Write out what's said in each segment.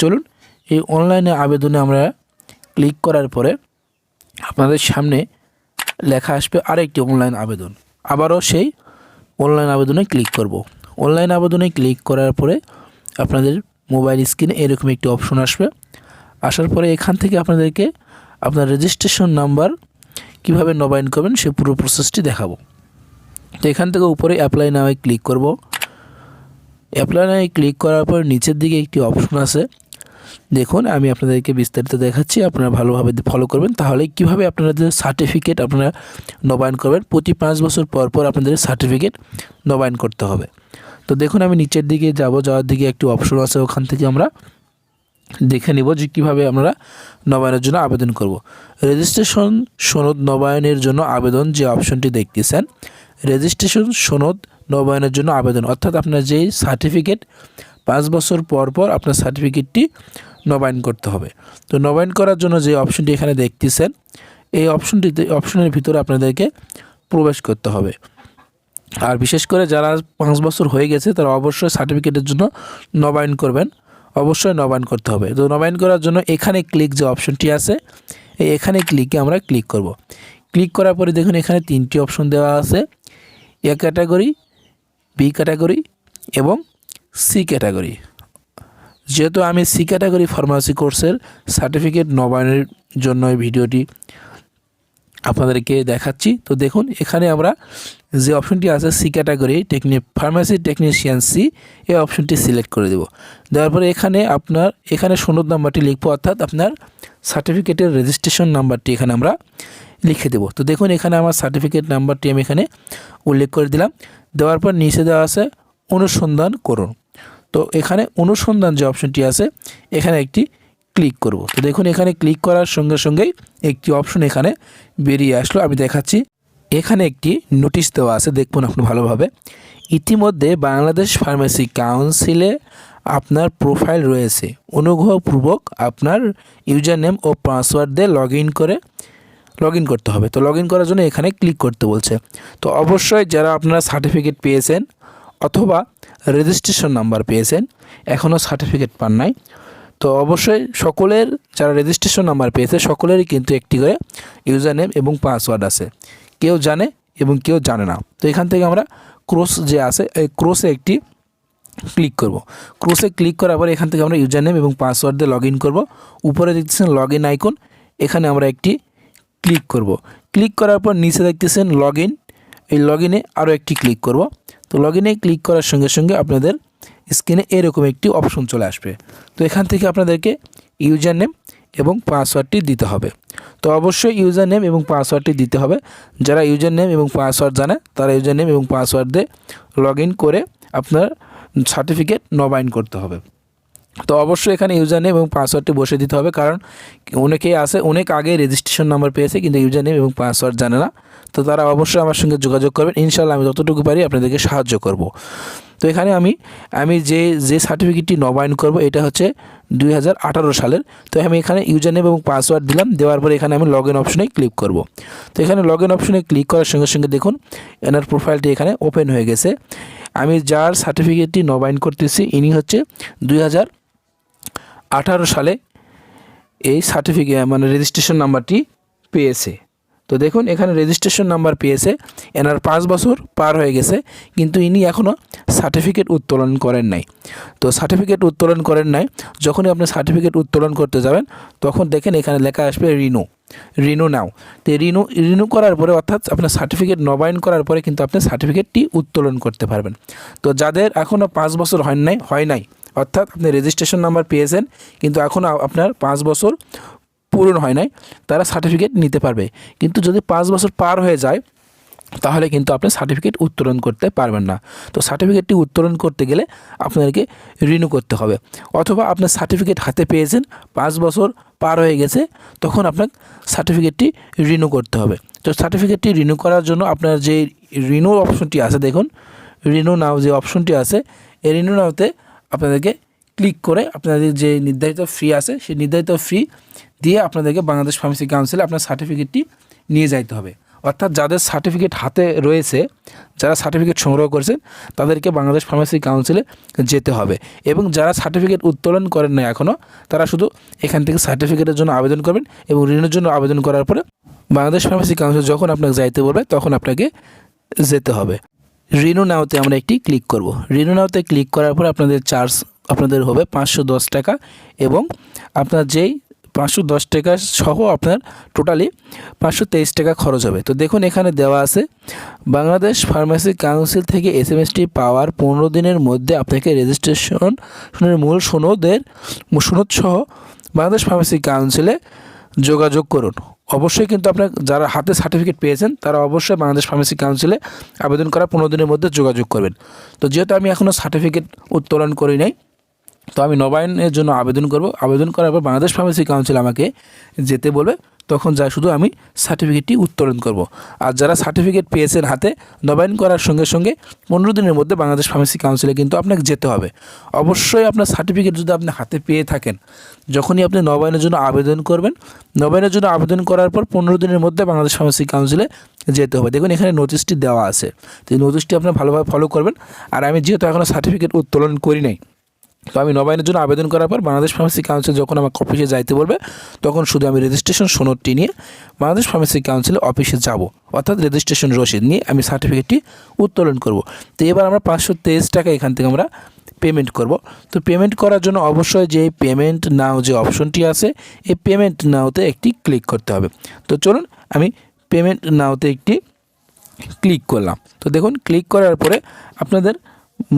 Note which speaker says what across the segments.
Speaker 1: চলুন এই অনলাইনে আবেদনে আমরা ক্লিক করার পরে আপনাদের সামনে লেখা আসবে আরেকটি অনলাইন আবেদন। আবারও সেই অনলাইন আবেদনে ক্লিক করব। অনলাইন আবেদনে ক্লিক করার পরে আপনাদের মোবাইল স্ক্রিনে এরকম একটি অপশন আসবে। আসার পরে এখান থেকে আপনাদেরকে আপনার রেজিস্ট্রেশন নাম্বার কীভাবে নবায়ন করবেন সে পুরো প্রসেসটি দেখাবো। তো এখান থেকে উপরে অ্যাপ্লাই নামে ক্লিক করব। অ্যাপ্লাই নামে ক্লিক করার পর নিচের দিকে একটি অপশন আছে। দেখুন, আমি আপনাদেরকে বিস্তারিত দেখাচ্ছি, আপনারা ভালোভাবে ফলো করবেন। তাহলে কীভাবে আপনাদের সার্টিফিকেট আপনারা নবায়ন করবেন, প্রতি পাঁচ বছর পর পর আপনাদের সার্টিফিকেট নবায়ন করতে হবে। তো দেখুন, আমি নিচের দিকে যাব, যাওয়ার দিকে একটি অপশন আছে, ওখান থেকে আমরা দেখে নিব যে কীভাবে আমরা নবায়নের জন্য আবেদন করব। রেজিস্ট্রেশন সনদ নবায়নের জন্য আবেদন যে অপশনটি দেখতেছেন রেজিস্ট্রেশন সনদ নবায়নের জন্য আবেদন। অর্থাৎ আপনার যেই সার্টিফিকেট পাঁচ বছর পর পর আপনার সার্টিফিকেটটি নবায়ন করতে হবে। তো নবায়ন করার জন্য যে অপশনটি এখানে দেখতেছেন, এই অপশনটিতে, অপশনের ভিতরে আপনাদেরকে প্রবেশ করতে হবে। আর বিশেষ করে যারা পাঁচ বছর হয়ে গেছে, তারা অবশ্যই সার্টিফিকেটের জন্য নবায়ন করবেন। অবশ্যই নবায়ন করতে হবে। তো নবায়ন করার জন্য এখানে ক্লিক যে অপশনটি আছে, এই এখানে ক্লিকে আমরা ক্লিক করব। ক্লিক করার পরে দেখুন এখানে তিনটি অপশন দেওয়া আছে, এ ক্যাটাগরি, বি ক্যাটাগরি এবং ক্যাটাগরি যেহেতু আমি সি ক্যাটাগরি ফার্মাসি কোর্সের সার্টিফিকেট নবায়নের জন্য এই ভিডিওটি আপনাদেরকে দেখাচ্ছি। তো দেখুন, এখানে আমরা যে অপশনটি আছে C category techni pharmacy technician C এই অপশনটি সিলেক্ট করে দেব। দেওয়ার পরে এখানে আপনার, এখানে সনদ নাম্বারটি লিখব, অর্থাৎ আপনার সার্টিফিকেটের রেজিস্ট্রেশন নাম্বারটি এখানে আমরা লিখে দেব। তো দেখুন, এখানে আমার সার্টিফিকেট নাম্বারটি আমি এখানে উল্লেখ করে দিলাম। দেওয়ার পর নিচে দেওয়া আছে অনুসন্ধান করুন। তো এখানে অনুসন্ধান যে অপশনটি আছে, এখানে একটি ক্লিক করব। তো দেখুন, এখানে ক্লিক করার সঙ্গে সঙ্গেই একটি অপশন এখানে বেরিয়ে আসলো। আমি দেখাচ্ছি, এখানে একটি নোটিশ দেওয়া আছে, দেখুন আপনি ভালোভাবে। ইতিমধ্যে বাংলাদেশ ফার্মেসি কাউন্সিলে আপনার প্রোফাইল রয়েছে। অনুগ্রহপূর্বক আপনার ইউজার নেম ও পাসওয়ার্ড দিয়ে লগ করে লগ করতে হবে। তো লগ করার জন্য এখানে ক্লিক করতে বলছে। তো অবশ্যই যারা আপনারা সার্টিফিকেট পেয়েছেন অথবা রেজিস্ট্রেশন নাম্বার পেয়েছেন, এখনও সার্টিফিকেট পান নাই। তো অবশ্যই সকলের, যারা রেজিস্ট্রেশন নাম্বার পেয়েছে, সকলেরই কিন্তু একটি করে ইউজার নেম এবং পাসওয়ার্ড আছে। কেউ জানে এবং কেউ জানে না। তো এখান থেকে আমরা ক্রোস যে আছে, এই ক্রোসে একটি ক্লিক করব। ক্রোসে ক্লিক করার পর এখান থেকে আমরা ইউজার নেম এবং পাসওয়ার্ড দিয়ে লগ ইন করব। উপরে দেখতেছেন লগ ইন আইকন এখানে আমরা একটি ক্লিক করব। ক্লিক করার পর নিচে দেখতেছেন লগ ইন এই লগ ইনে আরও একটি ক্লিক করব। তো লগ ইনে ক্লিক করার সঙ্গে সঙ্গে আপনাদের স্ক্রিনে এরকম একটি অপশন চলে আসবে। তো এখান থেকে আপনাদেরকে ইউজার নেম এবং পাসওয়ার্ডটি দিতে হবে। তো অবশ্যই ইউজার নেম এবং পাসওয়ার্ডটি দিতে হবে। যারা ইউজার নেম এবং পাসওয়ার্ড জানে, তারা ইউজার নেম এবং পাসওয়ার্ড দিয়ে লগ করে আপনার সার্টিফিকেট নবায়ন করতে হবে। তো অবশ্যই এখানে ইউজার নেম এবং পাসওয়ার্ডটি বসে দিতে হবে, কারণ অনেকেই আছে, অনেক আগে রেজিস্ট্রেশন নাম্বার পেয়েছে, কিন্তু ইউজার নেম এবং পাসওয়ার্ড জানে না। তো তারা অবশ্যই আমার সঙ্গে যোগাযোগ করবেন। ইনশাল্লাহ আমি যতটুকু পারি আপনাদেরকে সাহায্য করব। তো এখানে আমি আমি যে যে সার্টিফিকেটটি নবায়ন করব, এটা হচ্ছে দুই হাজার আঠারো সালের। তো আমি এখানে ইউজার নেম এবং পাসওয়ার্ড দিলাম, দেওয়ার পরে এখানে আমি লগ ইন অপশনে ক্লিক করব। তো এখানে লগ ইন অপশনে ক্লিক করার সঙ্গে সঙ্গে দেখুন, এনার প্রোফাইলটি এখানে ওপেন হয়ে গেছে। আমি যার সার্টিফিকেটটি নবায়ন করতেছি, ইনি হচ্ছে দুই হাজার আঠারো সালে এই সার্টিফিকেট মানে রেজিস্ট্রেশন নাম্বারটি পেয়েছে। তো দেখুন, এখানে রেজিস্ট্রেশন নাম্বার পেয়েছে। এনার পাঁচ বছর পার হয়ে গেছে, কিন্তু ইনি এখনও সার্টিফিকেট উত্তোলন করেন নাই। তো সার্টিফিকেট উত্তোলন করেন নাই, যখনই আপনি সার্টিফিকেট উত্তোলন করতে যাবেন, তখন দেখেন এখানে লেখা আসবে রিনো। রিনো নাও। তো রিনো, রিনু করার পরে, অর্থাৎ আপনার সার্টিফিকেট নবায়ন করার পরে কিন্তু আপনি সার্টিফিকেটটি উত্তোলন করতে পারবেন। তো যাদের এখনও পাঁচ বছর হয় নাই হয় নাই অর্থাৎ আপনি রেজিস্ট্রেশন নাম্বার পেয়েছেন, কিন্তু এখন আপনার পাঁচ বছর পূরণ হয় নাই, তারা সার্টিফিকেট নিতে পারবে। কিন্তু যদি পাঁচ বছর পার হয়ে যায়, তাহলে কিন্তু আপনি সার্টিফিকেট উত্তোলন করতে পারবেন না। তো সার্টিফিকেটটি উত্তোলন করতে গেলে আপনাদেরকে রিনিউ করতে হবে। অথবা আপনার সার্টিফিকেট হাতে পেয়েছেন, পাঁচ বছর পার হয়ে গেছে, তখন আপনার সার্টিফিকেটটি রিনিউ করতে হবে। তো সার্টিফিকেটটি রিনিউ করার জন্য আপনার যে রিনিউ অপশনটি আছে, দেখুন রিনিউ নাও যে অপশনটি আছে, এই রিনিউ নাওতে আপনাদেরকে ক্লিক করে আপনাদের যে নির্ধারিত ফি আছে, সেই নির্ধারিত ফি দিয়ে আপনাদেরকে বাংলাদেশ ফার্মেসি কাউন্সিলে আপনার সার্টিফিকেটটি নিয়ে যাইতে হবে। অর্থাৎ যাদের সার্টিফিকেট হাতে রয়েছে, যারা সার্টিফিকেট সংগ্রহ করেছেন, তাদেরকে বাংলাদেশ ফার্মেসি কাউন্সিলে যেতে হবে। এবং যারা সার্টিফিকেট উত্তোলন করেন না এখনও তারা শুধু এখান থেকে সার্টিফিকেটের জন্য আবেদন করবেন এবং ঋণের জন্য আবেদন করার পরে বাংলাদেশ ফার্মেসি কাউন্সিল যখন আপনাকে যাইতে বলবে, তখন আপনাকে যেতে হবে। রিনু নাওতে আমরা একটি ক্লিক করব। রিনু নাওতে ক্লিক করার পর আপনাদের চার্জ আপনাদের হবে পাঁচশো দশ টাকা এবং আপনার যেই পাঁচশো দশ টাকা সহ আপনার টোটালি পাঁচশো তেইশ টাকা খরচ হবে। তো দেখুন এখানে দেওয়া আছে, বাংলাদেশ ফার্মেসি কাউন্সিল থেকে এস এম এসটি পাওয়ার পনেরো দিনের মধ্যে আপনাকে রেজিস্ট্রেশন মূল সনদের, সনদ সহ বাংলাদেশ ফার্মেসি কাউন্সিলে যোগাযোগ করুন। অবশ্যই কিন্তু আপনার যারা হাতে সার্টিফিকেট পেয়েছেন, তারা অবশ্যই বাংলাদেশ ফার্মেসি কাউন্সিলে আবেদন করা পনেরো দিনের মধ্যে যোগাযোগ করবেন। তো যেহেতু আমি এখনও সার্টিফিকেট উত্তোলন করি নাই, তো আমি নবায়নের জন্য আবেদন করব। আবেদন করার পর বাংলাদেশ ফার্মেসি কাউন্সিল আমাকে যেতে বলবে। তখন যা শুধু আমি সার্টিফিকেটটি উত্তোলন করব। আর যারা সার্টিফিকেট পেয়েছেন হাতে, নবায়ন করার সঙ্গে সঙ্গে পনেরো দিনের মধ্যে বাংলাদেশ ফার্মেসি কাউন্সিলে কিন্তু আপনাকে যেতে হবে। অবশ্যই আপনার সার্টিফিকেট যদি আপনি হাতে পেয়ে থাকেন, যখনই আপনি নবায়নের জন্য আবেদন করবেন, নবায়নের জন্য আবেদন করার পর পনেরো দিনের মধ্যে বাংলাদেশ ফার্মেসি কাউন্সিলে যেতে হবে। দেখুন, এখানে নোটিশটি দেওয়া আছে। তো নোটিশটি আপনার ভালোভাবে ফলো করবেন। আর আমি যেহেতু এখনও সার্টিফিকেট উত্তোলন করি নাই তো আমি নবায়নের জন্য আবেদন করার পর বাংলাদেশ ফার্মেসি কাউন্সিল যখন আমাকে অফিসে যাইতে বলবে, তখন শুধু আমি রেজিস্ট্রেশন সনদটি নিয়ে বাংলাদেশ ফার্মেসি কাউন্সিলের অফিসে যাব। অর্থাৎ রেজিস্ট্রেশন রসিদ নিয়ে আমি সার্টিফিকেটটি উত্তোলন করব। তো এবার আমরা পাঁচশো তেইশ টাকা এখান থেকে আমরা পেমেন্ট করব। তো পেমেন্ট করার জন্য অবশ্যই যে পেমেন্ট নাও যে অপশনটি আছে, এই পেমেন্ট নাওতে একটি ক্লিক করতে হবে। তো চলুন আমি পেমেন্ট নাওতে একটি ক্লিক করলাম। তো দেখুন ক্লিক করার পরে আপনাদের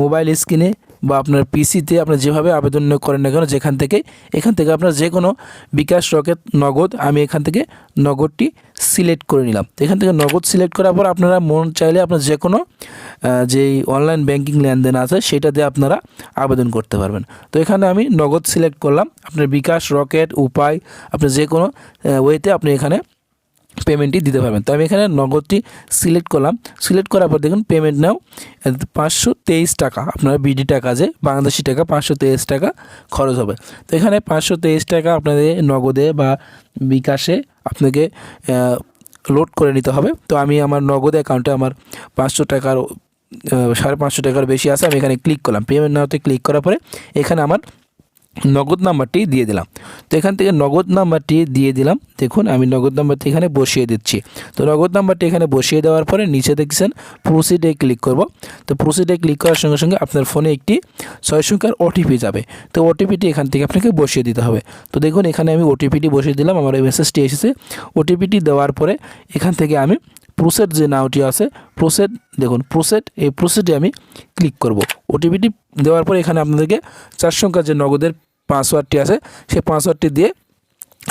Speaker 1: মোবাইল স্ক্রিনে বা আপনার পিসিতে আপনি যেভাবে আবেদন করেন না কেন, যেখান থেকে, এখান থেকে আপনার যে কোনো বিকাশ রকেট নগদ, আমি এখান থেকে নগদটি সিলেক্ট করে নিলাম। এখান থেকে নগদ সিলেক্ট করার পর আপনারা মন চাইলে আপনার যে কোনো যেই অনলাইন ব্যাংকিং লেনদেন আছে, সেটাতে আপনারা আবেদন করতে পারবেন। তো এখানে আমি নগদ সিলেক্ট করলাম। আপনার বিকাশ রকেট, উপায়, আপনার যে কোনো ওয়েতে আপনি এখানে পেমেন্টটি দিতে পারবেন। তো আমি এখানে নগদটি সিলেক্ট করলাম। সিলেক্ট করার পর দেখুন পেমেন্ট নাও পাঁচশো তেইশ টাকা। আপনার বিডি টাকা যে, বাংলাদেশি টাকা, পাঁচশো তেইশ টাকা খরচ হবে। তো এখানে পাঁচশো তেইশ টাকা আপনাদের নগদে বা বিকাশে আপনাকে লোড করে নিতে হবে। তো আমি আমার নগদ অ্যাকাউন্টে আমার পাঁচশো টাকার সাড়ে পাঁচশো টাকার বেশি আছে, আমি এখানে ক্লিক করলাম। পেমেন্ট নাওতে ক্লিক করার পরে এখানে আমার নগদ নাম্বারটি দিয়ে দিলাম। তো এখান থেকে নগদ নাম্বারটি দিয়ে দিলাম। দেখুন, আমি নগদ নাম্বারটি এখানে বসিয়ে দিচ্ছি। তো নগদ নাম্বারটি এখানে বসিয়ে দেওয়ার পরে নিচে দেখছেন প্রসিডে ক্লিক করব। তো প্রসিডে ক্লিক করার সঙ্গে সঙ্গে আপনার ফোনে একটি ছয় সংখ্যার ওটিপি যাবে। তো ওটিপিটি এখান থেকে আপনাকে বসিয়ে দিতে হবে। তো দেখুন, এখানে আমি ওটিপিটি বসিয়ে দিলাম। আমার এই মেসেজটি এসেছে। ওটিপিটি দেওয়ার পরে এখান থেকে আমি প্রোসেট যে নাওটি আছে প্রোসেট দেখুন প্রোসেট এই প্রোসেটে আমি ক্লিক করব। ওটিপিটি দেওয়ার পরে এখানে আপনাদেরকে চার সংখ্যার যে নগদের পাসওয়ার্ডটি আছে সেই পাসওয়ার্ডটি দিয়ে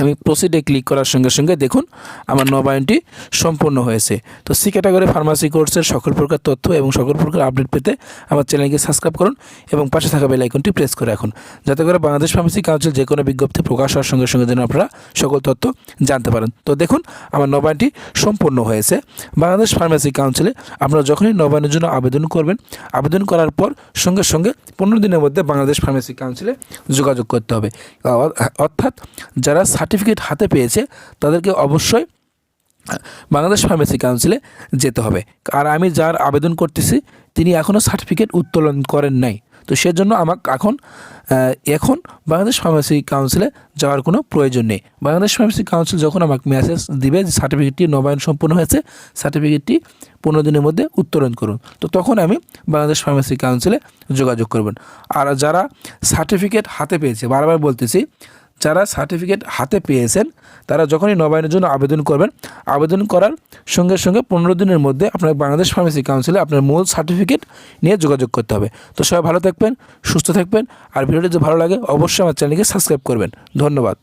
Speaker 1: আমি প্রসিডে ক্লিক করার সঙ্গে সঙ্গে দেখুন আমার নবায়নটি সম্পূর্ণ হয়েছে। তো সি ক্যাটাগরি ফার্মাসি কোর্সের সকল প্রকার তথ্য এবং সকল প্রকার আপডেট পেতে আমার চ্যানেলকে সাবস্ক্রাইব করুন এবং পাশে থাকা বেল আইকনটি প্রেস করে রাখুন। যাতে করে বাংলাদেশ ফার্মেসি কাউন্সিল যে কোনো বিজ্ঞপ্তি প্রকাশ হওয়ার সঙ্গে সঙ্গে যেন আপনারা সকল তথ্য জানতে পারেন। তো দেখুন, আমার নবায়নটি সম্পূর্ণ হয়েছে। বাংলাদেশ ফার্মেসি কাউন্সিলে আপনারা যখনই নবায়নের জন্য আবেদন করবেন, আবেদন করার পর সঙ্গে সঙ্গে পনেরো দিনের মধ্যে বাংলাদেশ ফার্মেসি কাউন্সিলে যোগাযোগ করতে হবে। অর্থাৎ যারা সার্টিফিকেট হাতে পেয়েছে, তাদেরকে অবশ্যই বাংলাদেশ ফার্মেসি কাউন্সিলে যেতে হবে। আর আমি যার আবেদন করতেছি, তিনি এখনও সার্টিফিকেট উত্তোলন করেন নাই। তো সেজন্য আমাকে এখন এখন বাংলাদেশ ফার্মেসি কাউন্সিলে যাওয়ার কোনো প্রয়োজন নেই। বাংলাদেশ ফার্মেসি কাউন্সিল যখন আমাকে মেসেজ দিবে যে সার্টিফিকেটটি নবায়ন সম্পূর্ণ হয়েছে সার্টিফিকেটটি পনেরো দিনের মধ্যে উত্তোলন করুন। তো তখন আমি বাংলাদেশ ফার্মেসি কাউন্সিলে যোগাযোগ করবেন। আর যারা সার্টিফিকেট হাতে পেয়েছে, বারবার বলতেছি যারা সার্টিফিকেট হাতে পেয়েছেন, তারা যখনই নবায়নের জন্য আবেদন করবেন, আবেদন করার সঙ্গে সঙ্গে পনেরো দিনের মধ্যে আপনার বাংলাদেশ ফার্মেসি কাউন্সিলে আপনার মূল সার্টিফিকেট নিয়ে যোগাযোগ করতে হবে। তো সবাই ভালো থাকবেন, সুস্থ থাকবেন, আর ভিডিওটি যদি ভালো লাগে, অবশ্যই আমার চ্যানেলকে সাবস্ক্রাইব করবেন। ধন্যবাদ।